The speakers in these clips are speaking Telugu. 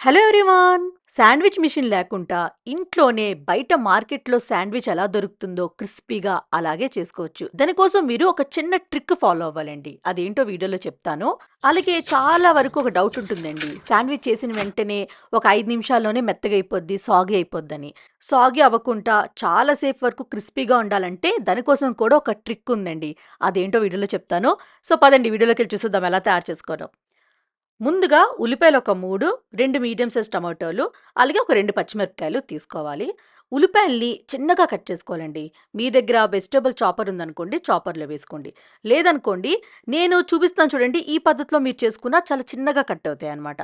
Hello everyone. శాండ్విచ్ మిషన్ లేకుండా ఇంట్లోనే బయట మార్కెట్లో శాండ్విచ్ ఎలా దొరుకుతుందో క్రిస్పీగా అలాగే చేసుకోవచ్చు. దానికోసం మీరు ఒక చిన్న ట్రిక్ ఫాలో అవ్వాలండి. అదేంటో వీడియోలో చెప్తాను. అలాగే చాలా వరకు ఒక డౌట్ ఉంటుందండి. శాండ్విచ్ చేసిన వెంటనే ఒక ఐదు నిమిషాల్లోనే మెత్తగా అయిపోద్ది సాగి అయిపోద్దని. సాగి అవ్వకుండా చాలాసేపు వరకు క్రిస్పీగా ఉండాలంటే దానికోసం కూడా ఒక ట్రిక్ ఉందండి. అదేంటో వీడియోలో చెప్తాను. సో పదండి వీడియోలోకి వెళ్ళి చూసేద్దాం ఎలా తయారు చేసుకోవడం. ముందుగా ఉల్లిపాయలు ఒక మూడు రెండు మీడియం సైజ్ టమాటోలు అలాగే ఒక రెండు పచ్చిమిరపకాయలు తీసుకోవాలి. ఉల్లిపాయల్ని చిన్నగా కట్ చేసుకోవాలండి. మీ దగ్గర వెజిటేబుల్ చాపర్ ఉందనుకోండి చాపర్లో వేసుకోండి. లేదనుకోండి నేను చూపిస్తాను చూడండి ఈ పద్ధతిలో మీరు చేసుకున్నా చాలా చిన్నగా కట్ అవుతాయి అనమాట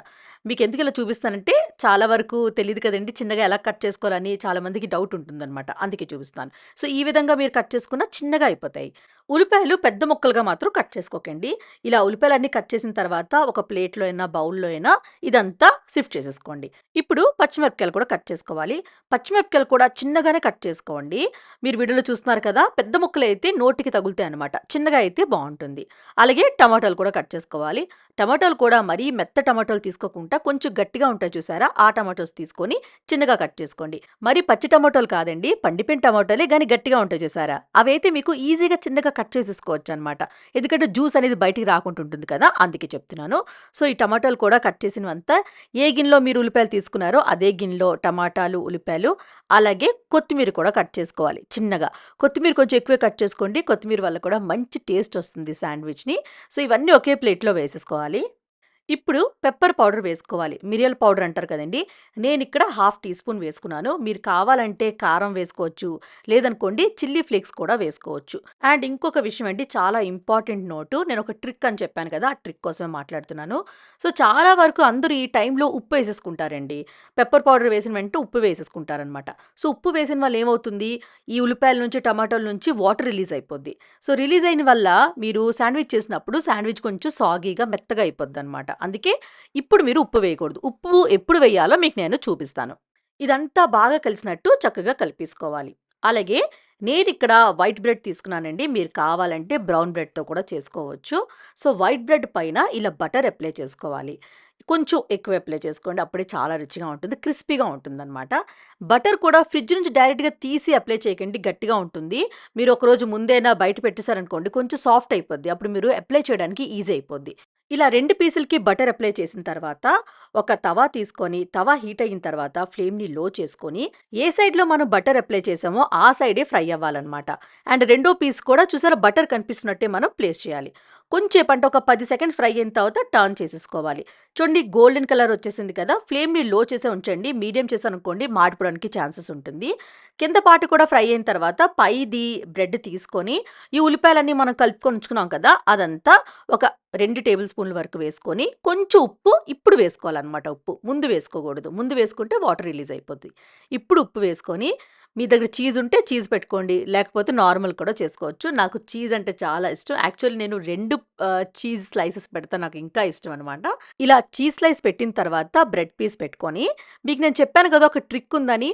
మీకు ఎందుకు ఇలా చూపిస్తానంటే చాలా వరకు తెలియదు కదండి చిన్నగా ఎలా కట్ చేసుకోవాలని చాలామందికి డౌట్ ఉంటుందన్నమాట. అందుకే చూపిస్తాను. సో ఈ విధంగా మీరు కట్ చేసుకున్న చిన్నగా అయిపోతాయి. ఉల్లిపాయలు పెద్ద ముక్కలుగా మాత్రం కట్ చేసుకోకండి. ఇలా ఉల్లిపాయలన్నీ కట్ చేసిన తర్వాత ఒక ప్లేట్లో అయినా బౌల్లో అయినా ఇదంతా షిఫ్ట్ చేసేసుకోండి. ఇప్పుడు పచ్చిమిరపకాయలు కూడా కట్ చేసుకోవాలి. పచ్చిమిరపకాయలు కూడా చిన్నగానే కట్ చేసుకోండి. మీరు వీడియోలో చూస్తున్నారు కదా పెద్ద ముక్కలు అయితే నోటికి తగులుతాయి అనమాట చిన్నగా అయితే బాగుంటుంది. అలాగే టమాటాలు కూడా కట్ చేసుకోవాలి. టమాటాలు కూడా మరీ మెత్త టమాటాలు తీసుకోకుండా కొంచెం గట్టిగా ఉంటాయి చూసారా? ఆ టమాటోస్ తీసుకొని చిన్నగా కట్ చేసుకోండి. మరి పచ్చి టమాటోలు కాదండి పండిపోయిన టమాటోలే కానీ గట్టిగా ఉంటాయి చూసారా? అవైతే మీకు ఈజీగా చిన్నగా కట్ చేసేసుకోవచ్చు అనమాట ఎందుకంటే జ్యూస్ అనేది బయటికి రాకుండా ఉంటుంది కదా అందుకే చెప్తున్నాను. సో ఈ టమాటాలు కూడా కట్ చేసినవంతా ఏ గిన్నెలో మీరు ఉల్లిపాయలు తీసుకున్నారో అదే గిన్నెలో టమాటాలు ఉల్లిపాయలు అలా అలాగే కొత్తిమీర కూడా కట్ చేసుకోవాలి. చిన్నగా. కొత్తిమీర కొంచెం ఎక్కువ కట్ చేసుకోండి. కొత్తిమీర వల్ల కూడా మంచి టేస్ట్ వస్తుంది శాండ్విచ్ని. సో ఇవన్నీ ఒకే ప్లేట్లో వేసేసుకోవాలి. ఇప్పుడు పెప్పర్ పౌడర్ వేసుకోవాలి. మిరియల్ పౌడర్ అంటారు కదండి. నేను ఇక్కడ హాఫ్ టీ స్పూన్ వేసుకున్నాను. మీరు కావాలంటే కారం వేసుకోవచ్చు. లేదనుకోండి చిల్లీ ఫ్లేక్స్ కూడా వేసుకోవచ్చు. అండ్ ఇంకొక విషయం అండి చాలా ఇంపార్టెంట్ నోటు. నేను ఒక ట్రిక్ అని చెప్పాను కదా ఆ ట్రిక్ కోసమే మాట్లాడుతున్నాను. సో చాలా వరకు అందరూ ఈ టైంలో ఉప్పు వేసేసుకుంటారండి. పెప్పర్ పౌడర్ వేసిన వెంటనే ఉప్పు వేసేసుకుంటారనమాట సో ఉప్పు వేసిన వల్ల ఏమవుతుంది? ఈ ఉల్లిపాయల నుంచి టమాటోల నుంచి వాటర్ రిలీజ్ అయిపోద్ది. సో రిలీజ్ అయిన వల్ల మీరు శాండ్విచ్ చేసినప్పుడు శాండ్విచ్ కొంచెం సాగీగా మెత్తగా అయిపోద్ది అనమాట అందుకే ఇప్పుడు మీరు ఉప్పు వేయకూడదు. ఉప్పు ఎప్పుడు వేయాలో మీకు నేను చూపిస్తాను. ఇదంతా బాగా కలిసినట్టు చక్కగా కలిపేసుకోవాలి. అలాగే నేను ఇక్కడ వైట్ బ్రెడ్ తీసుకున్నానండి. మీరు కావాలంటే బ్రౌన్ బ్రెడ్తో కూడా చేసుకోవచ్చు. సో వైట్ బ్రెడ్ పైన ఇలా బటర్ అప్లై చేసుకోవాలి. కొంచెం ఎక్కువ అప్లై చేసుకోండి. అప్పుడే చాలా రుచిగా ఉంటుంది క్రిస్పీగా ఉంటుందన్నమాట. బటర్ కూడా ఫ్రిడ్జ్ నుంచి డైరెక్ట్గా తీసి అప్లై చేయకండి గట్టిగా ఉంటుంది. మీరు ఒకరోజు ముందైనా బయట పెట్టేశారనుకోండి కొంచెం సాఫ్ట్ అయిపోద్ది. అప్పుడు మీరు అప్లై చేయడానికి ఈజీ అయిపోద్ది. ఇలా రెండు పీసులకి బటర్ అప్లై చేసిన తర్వాత ఒక తవా తీసుకొని తవా హీట్ అయిన తర్వాత ఫ్లేమ్ని లో చేసుకొని ఏ సైడ్లో మనం బటర్ అప్లై చేసామో ఆ సైడే ఫ్రై అవ్వాలన్నమాట. అండ్ రెండో పీస్ కూడా చూసారా బటర్ కనిపిస్తున్నట్టే మనం ప్లేస్ చేయాలి. కొంచెం అంటే ఒక పది సెకండ్స్ ఫ్రై అయిన తర్వాత టర్న్ చేసేసుకోవాలి. చూడండి గోల్డెన్ కలర్ వచ్చేసింది కదా ఫ్లేమ్ని లో చేసే ఉంచండి మీడియం చేసానుకోండి అనుకోండి మాడిపోవడానికి ఛాన్సెస్ ఉంటుంది. కింద పాటు కూడా ఫ్రై అయిన తర్వాత పైది బ్రెడ్ తీసుకొని ఈ ఉల్లిపాయలన్నీ మనం కలుపుకొని ఉంచుకున్నాం కదా అదంతా ఒక రెండు టేబుల్ స్పూన్ల వరకు వేసుకొని కొంచెం ఉప్పు ఇప్పుడు వేసుకోవాలన్నమాట ఉప్పు. ముందు వేసుకోకూడదు. ముందు వేసుకుంటే వాటర్ రిలీజ్ అయిపోద్ది. ఇప్పుడు ఉప్పు వేసుకొని మీ దగ్గర చీజ్ ఉంటే చీజ్ పెట్టుకోండి. లేకపోతే నార్మల్ కూడా చేసుకోవచ్చు. నాకు చీజ్ అంటే చాలా ఇష్టం. యాక్చువల్లీ నేను రెండు చీజ్ స్లైసెస్ పెడతా. నాకు ఇంకా ఇష్టం అనమాట ఇలా చీజ్ స్లైస్ పెట్టిన తర్వాత బ్రెడ్ పీస్ పెట్టుకొని మీకు నేను చెప్పాను కదా ఒక ట్రిక్ ఉందని.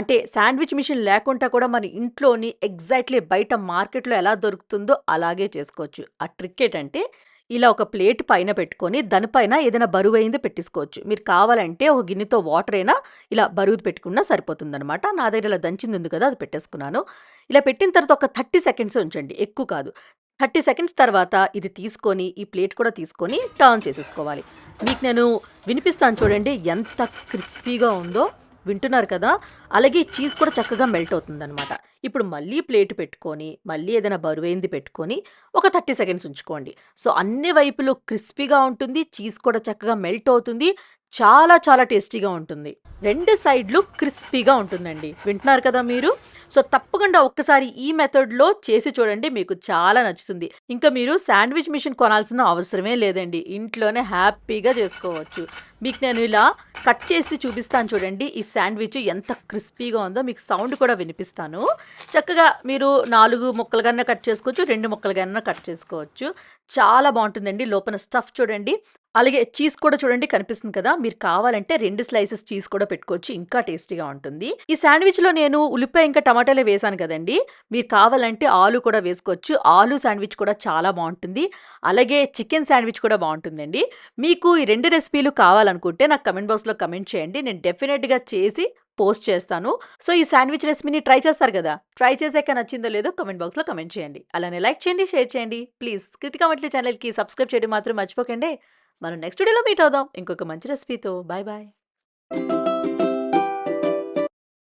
అంటే శాండ్విచ్ మిషన్ లేకుండా కూడా మన ఇంట్లోని ఎగ్జాక్ట్లీ బయట మార్కెట్లో ఎలా దొరుకుతుందో అలాగే చేసుకోవచ్చు. ఆ ట్రిక్ ఏంటంటే ఇలా ఒక ప్లేట్ పైన పెట్టుకొని దానిపైన ఏదైనా బరువైంది పెట్టేసుకోవచ్చు. మీరు కావాలంటే ఒక గిన్నెతో వాటర్ అయినా ఇలా బరువు పెట్టుకున్నా సరిపోతుందనమాట నా దగ్గర ఇలా దంచింది ఉంది కదా అది పెట్టేసుకున్నాను. ఇలా పెట్టిన తర్వాత ఒక థర్టీ సెకండ్స్ ఉంచండి. ఎక్కువ కాదు. థర్టీ సెకండ్స్ తర్వాత ఇది తీసుకొని ఈ ప్లేట్ కూడా తీసుకొని టర్న్ చేసేసుకోవాలి. మీకు నేను వినిపిస్తాను చూడండి ఎంత క్రిస్పీగా ఉందో. వింటున్నారు కదా? అలాగే చీజ్ కూడా చక్కగా మెల్ట్ అవుతుందనమాట ఇప్పుడు మళ్ళీ ప్లేట్ పెట్టుకొని మళ్ళీ ఏదైనా బరువైంది పెట్టుకొని ఒక థర్టీ సెకండ్స్ ఉంచుకోండి. సో అన్ని వైపులు క్రిస్పీగా ఉంటుంది చీజ్ కూడా చక్కగా మెల్ట్ అవుతుంది. చాలా చాలా టేస్టీగా ఉంటుంది. రెండు సైడ్లు క్రిస్పీగా ఉంటుందండి. వింటున్నారు కదా మీరు? సో తప్పకుండా ఒక్కసారి ఈ మెథడ్లో చేసి చూడండి మీకు చాలా నచ్చుతుంది. ఇంకా మీరు శాండ్విచ్ మిషన్ కొనాల్సిన అవసరమే లేదండి. ఇంట్లోనే హ్యాపీగా చేసుకోవచ్చు. మీకు నేను ఇలా కట్ చేసి చూపిస్తాను చూడండి ఈ శాండ్విచ్ ఎంత క్రిస్పీగా ఉందో. మీకు సౌండ్ కూడా వినిపిస్తాను. చక్కగా మీరు నాలుగు ముక్కలుగానే కట్ చేసుకోవచ్చు రెండు ముక్కలుగానే కట్ చేసుకోవచ్చు. చాలా బాగుంటుందండి. లోపల స్టఫ్ చూడండి. అలాగే చీజ్ కూడా చూడండి కనిపిస్తుంది కదా! మీరు కావాలంటే రెండు స్లైసెస్ చీజ్ కూడా పెట్టుకోవచ్చు. ఇంకా టేస్టీగా ఉంటుంది. ఈ శాండ్‌విచ్‌లో నేను ఉల్లిపాయ ఇంకా టమాటాలే వేశాను కదండీ! మీరు కావాలంటే ఆలు కూడా వేసుకోవచ్చు. ఆలు శాండ్‌విచ్ కూడా చాలా బాగుంటుంది అలాగే చికెన్ శాండ్‌విచ్ కూడా బాగుంటుందండి మీకు ఈ రెండు రెసిపీలు కావాలనుకుంటే నాకు కమెంట్ బాక్స్‌లో కమెంట్ చేయండి. నేను డెఫినెట్గా చేసి పోస్ట్ చేస్తాను. సో, ఈ శాండ్‌విచ్ రెసిపీని ట్రై చేస్తారు కదా ట్రై చేసాక నచ్చిందో లేదో కమెంట్ బాక్స్‌లో కమెంట్ చేయండి. అలానే లైక్ చేయండి, షేర్ చేయండి. ప్లీజ్ కృతికా వంటలు ఛానెల్‌కి సబ్స్క్రైబ్ చేయడం మాత్రం మర్చిపోకండి. మనం నెక్స్ట్ వీడియోలో మీట్ అవుదాం. ఇంకొక మంచి రెసిపీతో. Bye bye.